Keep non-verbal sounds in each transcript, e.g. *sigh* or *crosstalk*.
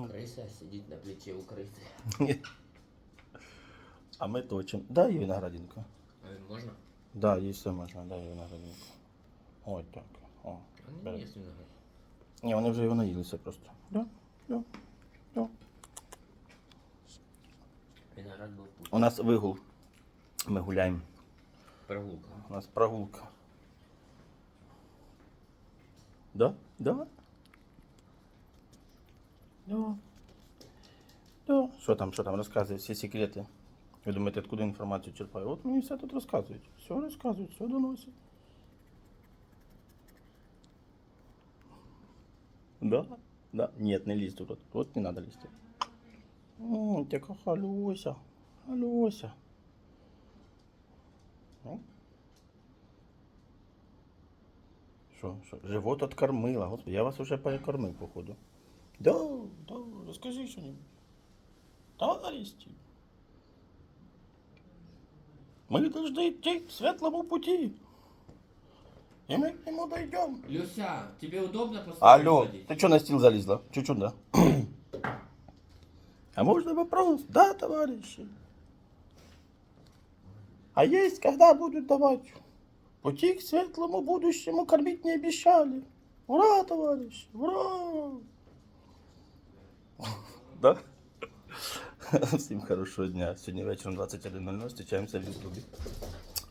Крыса сидит на плече у крысы. А ми точимо. Дай їй виноградинку. А можно? Да, їй все можна, дай їй виноградинку. Ой, так. О. Они Бери. не ест виноград. Ні, вони вже його наїлися просто. Да, да, да. Виноград был вкусный. У нас вигул. Ми гуляємо. Прогулка. У нас прогулка. Да? Да? Да. Да. Що там, що там, розказує всі секрети. Ви думаєте, откуда інформацію черпаю? От мені все тут розказують. Все розказують, все доносять. Да? Да. Нет, не лізь тут. Вот не надо лізти. М, Така халюся. Халюся. Ну. Що, що? Живот откормила. Господи, я вас уже перекормив, походу. Да, да, розкажи що-нибудь. Товарищи. Мы должны идти к светлому пути. И мы к нему дойдем. Люся, тебе удобно после Алло, ты что на стил залезла? Чуть-чуть, да? *clears throat* А можно вопрос? Да, товарищи. А есть, когда будут давать? Пути к светлому будущему кормить не обещали. Ура, товарищи, ура! Да? *laughs* Всім хорошого дня. Сьогодні вечором 21.00 зустрічаємося в Ютубі.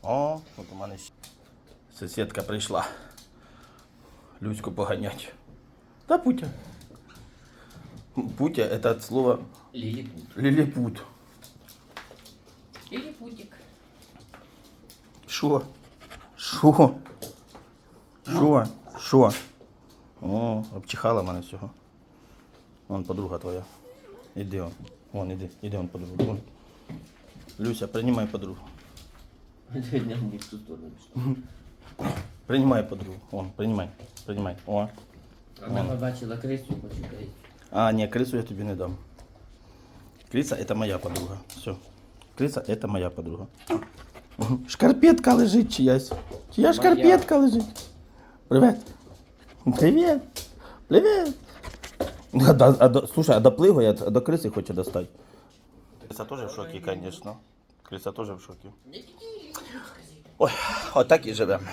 О, от у мене ще сусідка прийшла. Люську поганять. Да, Путя. Путя это от слова Лилипут. лилипут. Лилипутик. Шо? Шо? Шо? Шо? О, обчихала мене всього. Вон подруга твоя. Іди он. Вон, іди, іди он подруга. Вон. Люся, приймай подругу. Дня не в ту сторону пішла. Приймай подругу. Вон, приймай. Приймай. О. Вона побачила крису, почекай. А, ні, крису я тобі не дам. Криса это моя подруга. Все. Криса это моя подруга. Шкарпетка лежить чиясь. Чия шкарпетка лежить. Привет. Привет. Привет. А, до- а, до- слушай, а доплигує, я до криси хочу достати. Криса теж в шокі, звісно. Криса теж в шокі. Ой, отак і живемо.